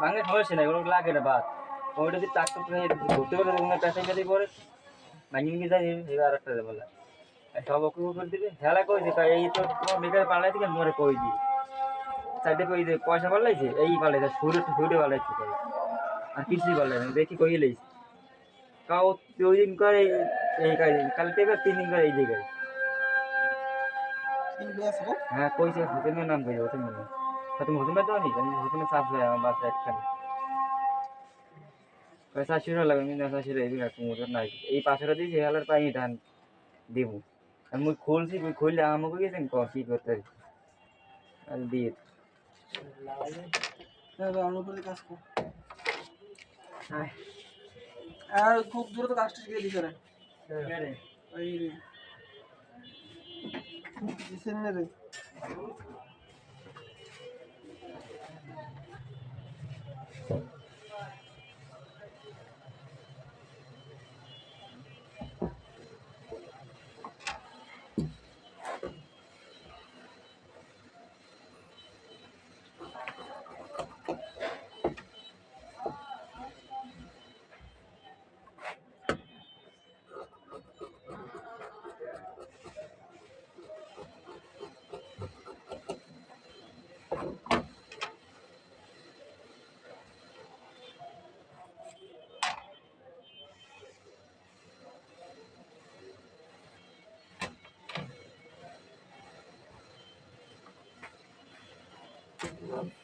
ভাঙে সমস্যা নাই ওগুলো লাগে না বাদ। ওইটা যদি টাক ধরতে পারে পেঁচাই পরে ভাঙিয়ে নিয়ে যায় এবার আর একটা বলে। সব ওকে করে দিবে হেলা কই যে এই তো তোমার মেকার পালাই থেকে মরে কই দি সাইডে কই যে পয়সা পালাইছে? এই পালাইছে সুরে সুরে পালাইছে আর কিছুই পালাই না দেখি কই লইছে কাও দুই দিন করে এই- কাজ কাল থেকে তিন দিন করে এই জায়গায়। হ্যাঁ কইছে হোটেলের নাম কইছে হোটেল নাম। তুমি হোটেল তো নি আমি হোটেলে সাফ হয়ে আমার বাসা একখানে। শুরু লাগে না শুরু এই না কুমোর নাই। এই পাশেটা দিয়েছি হেলার পাই ধান দিব। আমি মুই খুলছি মুই খুললে আমাকে গেছেন? ক কি করতে? আর দিয়ে। আর খুব দূরে তো কাজটা শিখে দিছে রে ওই রে দিছেন রে problem.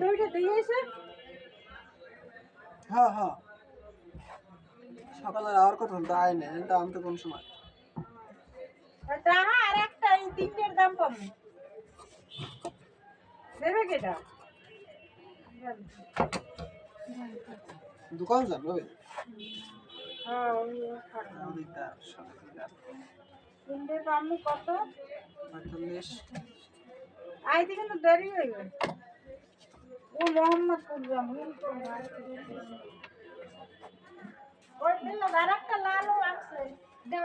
দুইটা হ্যাঁ হ্যাঁ। সকালে আর কথা বলতে আয় না এটা আনতে কোন সময়? তাহা আর একটা এই তিনটের দাম কম। দেবে কেটা দোকান ওই হ্যাঁ তিনটে পামু কত? আইতে কিন্তু দেরি হইবে ও মোহাম্মদপুর যাব ওই দিল আর একটা লালও আছে দাও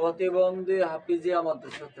প্রতিবন্ধী হাফিজিয়া আমাদের সাথে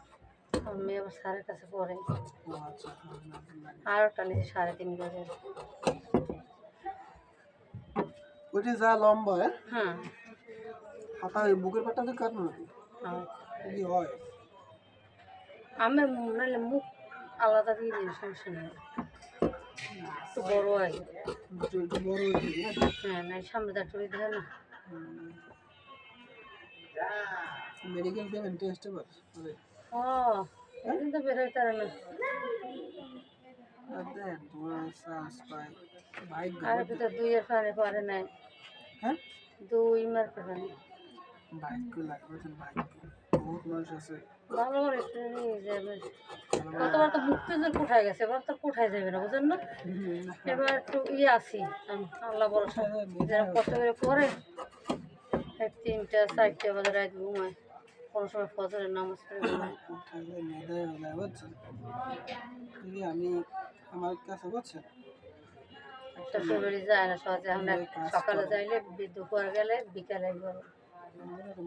মেয়ে আবার স্যারের কাছে পড়ে ও না, না, না। আর ওটা নিচে সাড়ে তিন বাজে। ওইটা যা লম্বা হ্যাঁ? হাতা ওই বুকের পাটটা তো কাটনো নাকি? যদি হয়? আমি নাহলে মুখ আলাদা দিয়ে দিই সমস্যা নেই। একটু বড় হয়। বড় হয়ে হ্যাঁ? না সামনে টুরি দেয় না। মেডিকেল দেবেন টেস্ট এবার আরে ও একদিন তো বের হইতে না। আর ভিতর দুইয়ের ফানে পারে নাই। হ্যাঁ? দুই মার পারে বাইক লাগবে বাইক বহুত মানুষ আছে। ভালো করে একটু নিয়ে যাবে। কতবার তো পেজের কোঠায় গেছে? এবার তো কোঠায় যাবে না বুঝেন না? এবার একটু ইয়ে আছি আল্লাহ ভরসা। যারা কষ্ট করে এই তিনটা চারটা বাজে রাত ঘুমায়। কোনো সময় ফজরের নামাজ পড়ে বুঝছেন আমি আমার কাছে বুঝছেন শ্বশুরবাড়ি যায় না সহজে আমরা সকালে যাইলে দুপুর গেলে বিকালে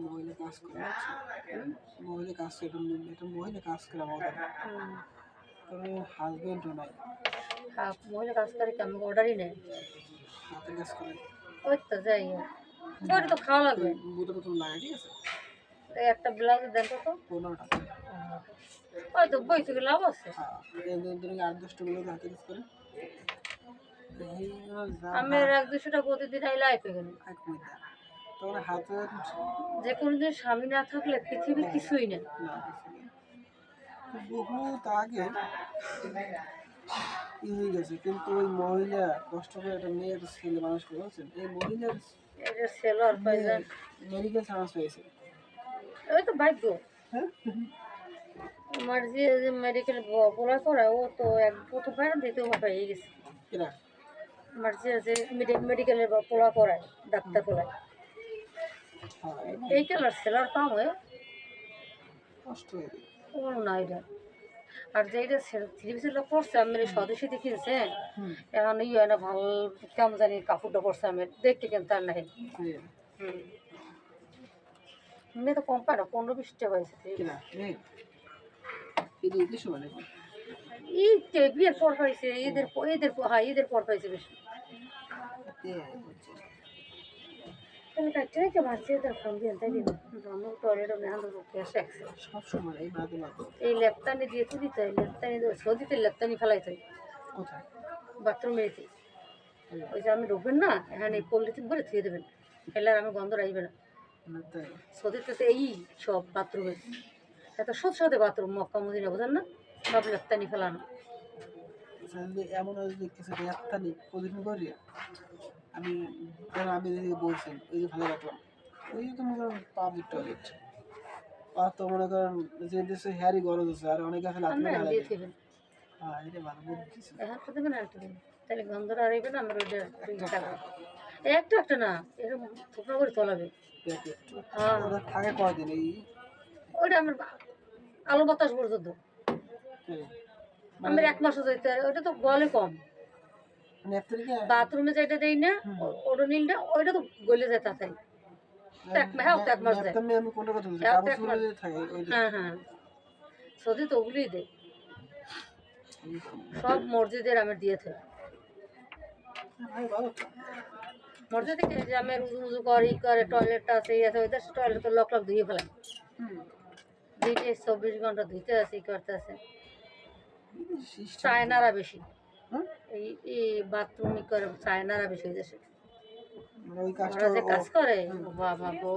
মহিলা কাজ করে মহিলা কাজ করে এটা মহিলা কাজ করে আমাদের হাজবেন্ডও নাই। হ্যাঁ মহিলা কাজ করে কি আমাকে অর্ডারই নেই? কাজ করে। ওই তো যাই ওটা তো খাওয়া লাগবে। বুটো বুটো লাগে ঠিক আছে? এই একটা ব্লাউজ দেন তো। ওই তো বই থেকে লাভ আছে। এই দশটা এই আমি এক দুশো টাকা প্রতিদিন আই লাইফে গেল যে কোনো দিন স্বামী না থাকলে পৃথিবী কিছুই না বহুত আগে ই হয়ে গেছে কিন্তু ওই মহিলা কষ্ট করে একটা মেয়ে একটা ছেলে মানুষ করে বলছেন এই মহিলার মেডিকেল চান্স হয়েছে। ওই তো ভাগ্য। হ্যাঁ? আমার যে মেডিকেল পড়া করে ও তো এক প্রথম পায় না দ্বিতীয় পেয়ে গেছে। আমার যে যে মেডিকেলের পড়া করায় ডাক্তার পড়ায় হ্যাঁ এই কালার সেলার পাম হয়ে কষ্ট হয়ে না এটা আর যে এটা থ্রি পিসের পড়ছে আমি দেখিয়েছে হুম। এখন ই হয় না ভালো কেমন জানি কাপড়টা পড়ছে আমি দেখতে কেন তার নাই। হুম। এমনি তো কম না পনেরো বিশ টাকা হয়েছে উদ্দেশ্য মানে ঈদ বিয়ের পর পাইছে পর- ঈদের পর- হ্যাঁ ঈদের পর পাইছে বেশি। তাহলে কাটতে রেখে মারছে তার ফোন দিয়ে তাই দিন আমার টয়লেটে একছে সব সময় এই লেপটানি দিয়ে তো দিতে হয় লেপটানি সৌদিতে লেপটানি ফেলাইতে হয়। কোথায়? বাথরুমে এসে। ওই যে আমি ঢুকবেন না এখানে পলিথিন করে থুয়ে দেবেন। ফেলে আর আমি গন্ধ রাখবে না। তাই। তো এই সব বাথরুমে। এত সৎ সাথে বাথরুম মক্কা মদিনা বোঝেন না? সব লেপটানি ফেলানো। এমন একটা নেই প্রতিদিন করি। আমি আমি যেদিকে বলছি ওই যে ভালো রাখলাম। ওই তো মনে করেন পাবলিক টয়লেট আর তো মনে করেন যে দেশে হেয়ারই গরজ আছে আর অনেকে আছে লাথি মেরে হারাই হ্যাঁ এটা ভালো বুদ্ধি দিছে। তো দেবেন আর দেবেন তাহলে গন্ধটা আড়াইবে না আমার ওইটা টাকা একটা একটা না এরকম থোপড়া করে তোলাবে। হ্যাঁ। থাকে কয়দিন এই? ওইটা আমার আলো বাতাস পর্যন্ত। এই, আমার এক মাসও যাইতে ওইটা তো গলে কম। মানে বাথরুমে যেটা দেই না ওটা নীলটা ওইটা তো গলে যায় তাড়াতাড়ি তো হ্যাঁ তো হ্যাঁ, হ্যাঁ হ্যাঁ। সদি তো ওগুলোই দেয়। সব মসজিদের আমি দিয়ে থাকি। তো। মসজিদে কি যে আমি উজু উজু করে ই করে টয়লেটটা আছে এই আছে ওইটা টয়লেট তো লক লক ধুয়ে ফেলাই হুম। ধুইতে চব্বিশ ঘণ্টা ধুইতে আছে ই করতে আছে। চায়নারা বেশি। এই এই বাথরুম ই করে চায়নারা বেশি হয়ে যাচ্ছে। ওরা যে কাজ করে বাবা গো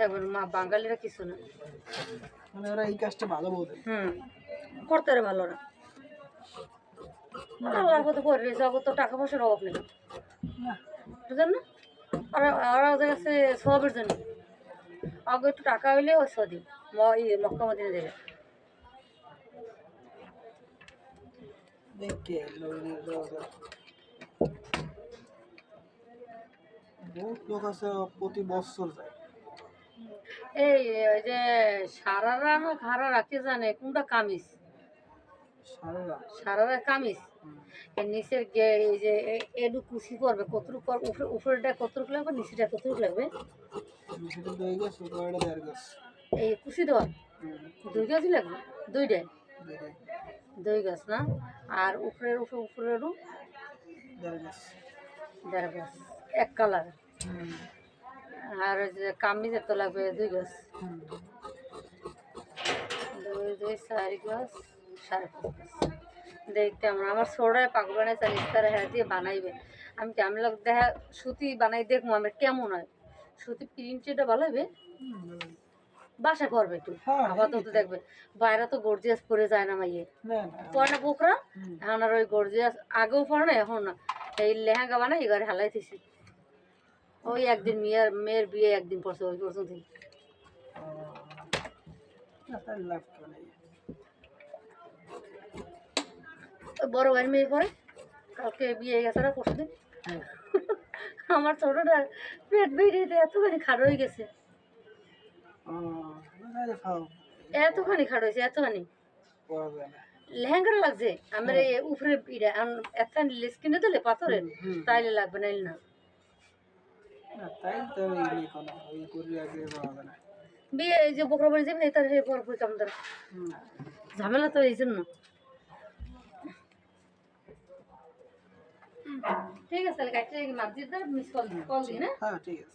থাকবেন মা বাঙালিরা কিছু না। মানে ওরা এই কাজটা ভালো হুম। করতে ভালো না আল্লাহর কত করে জগৎ তো টাকা পয়সার অভাব নেই। বুঝলেন না আর আর ওদের কাছে সবের জন্য। আগে একটু টাকা হইলে ওই সদি মক্কা মদিনা দেবে। বহুত লোক আছে প্রতি বছর যায়। এই যে সারারা না খারারা কে জানে কোনটা কামিজ? সারা সারারা কামিজ। এর নিচের এই যে এডু কুচি করবে কতটুক কর উপরে উপরেটা কতটুক লাগবে নিচেটা কতটুক লাগবে? এই কুচি দেওয়া দুই গাছই লাগবে? দুইটাই? দুই গাছ না? আর উপরের উপরে উপরেরও? দেড় গাছ। এক কালার। আর যে কামিজের তো লাগবে দুই গাছ। দুই দুই চার গাছ। সাড়ে পাঁচ গাছ দেখতে আমরা আমার ছোড়ায় পাক বানাই চালিস তারা হ্যাঁ দিয়ে বানাইবে। আমি কি আমি লোক দেখা সুতি বানাই দেখব আমার কেমন হয়? সুতি প্রিন্টেডটা ভালো হবে বাসা করবে একটু। হ্যাঁ, আপাতত দেখবে বাইরে তো গর্জিয়াস পরে যায় না মাইয়ে। না না পরে না পোখরা হুম। এখন আর ওই গর্জিয়াস আগেও পরে না এখন না। এই লেহেঙ্গা বানাই এগারে হালাইতেছি ওই একদিন মেয়ের মেয়ের বিয়ে একদিন পরছে ওই পর্যন্ত বড় ভাইয়ের মেয়ে পরে কালকে বিয়ে গেছে না পরশু দিন। আমার ছোটটা পেট বেরিয়ে এতখানি খাড় হয়ে গেছে। এতখানি খাড় হয়েছে এতখানি। লেহেঙ্গার লাগছে? আমার এই উপরে ইটা একটা লেস কিনে দিলে পাথরের তাইলে লাগবে না। না না। বিয়ে এই যে বকরা বাড়ি যাবে তার পর কাম তার ঝামেলা তো এই জন্য। ঠিক আছে তাহলে কাটতে মাঝে মিস কল কল দিন হ্যাঁ? হ্যাঁ ঠিক আছে।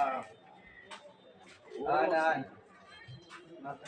ঠিক আছে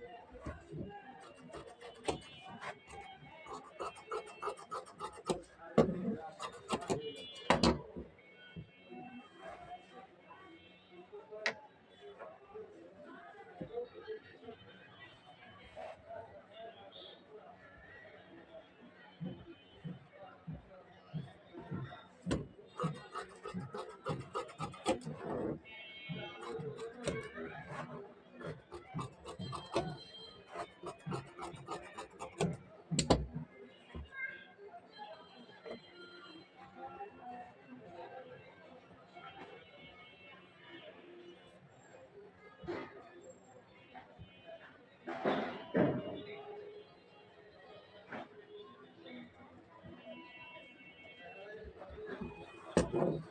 Amen.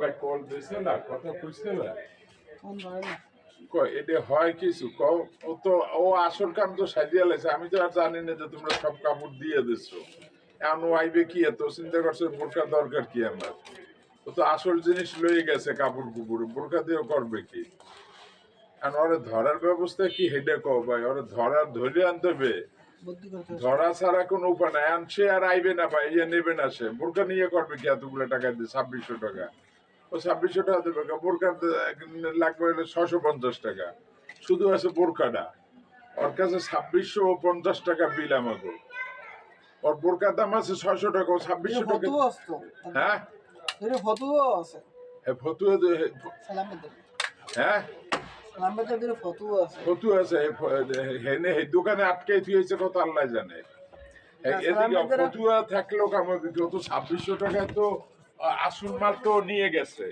ভাই কল দিছে না কথা কইছে না? কয় এটা হয় কিছু? তো ও আসল কাম তো সাজিয়ে আমি তো আর জানি না যে তোমরা সব কাপড় দিয়ে দিছো। এখন ও আইবে কি এত? চিন্তা করছ বোরকার দরকার কি আমার? ও তো আসল জিনিস লয়ে গেছে কাপড় কুকুর বোরকা দিয়ে করবে কি? আর ওরে ধরার ব্যবস্থা কি হেডে কও ভাই? ওরে ধরার ধরে আনতে হবে। ধরা ছাড়া কোনো উপায় নাই। সে আর আইবে না ভাই ইয়ে নেবে না সে। বোরকা নিয়ে করবে কি এতগুলো টাকা দিয়ে? ছাব্বিশশো টাকা। ও ছাব্বিশশো টাকা দেবে দে- লাগবে হলে ছশো পঞ্চাশ টাকা। শুধু আছে বোরকাটা ওর কাছে ছাব্বিশশো পঞ্চাশ টাকা বিল আমাকে। ওর বোরকার দাম আছে ছয়শো টাকা ছাব্বিশশো টাকা হ্যাঁ? ফতুয়া আছে দেবে হ্যাঁ? আছে। হেনে এই দোকানে আটকে থুয়েছে কত আল্লাহ জানে। এদিকে ফতুয়া থাকলেও দিতে ছাব্বিশশো টাকায় তো আসল মাল তো নিয়ে গেছে।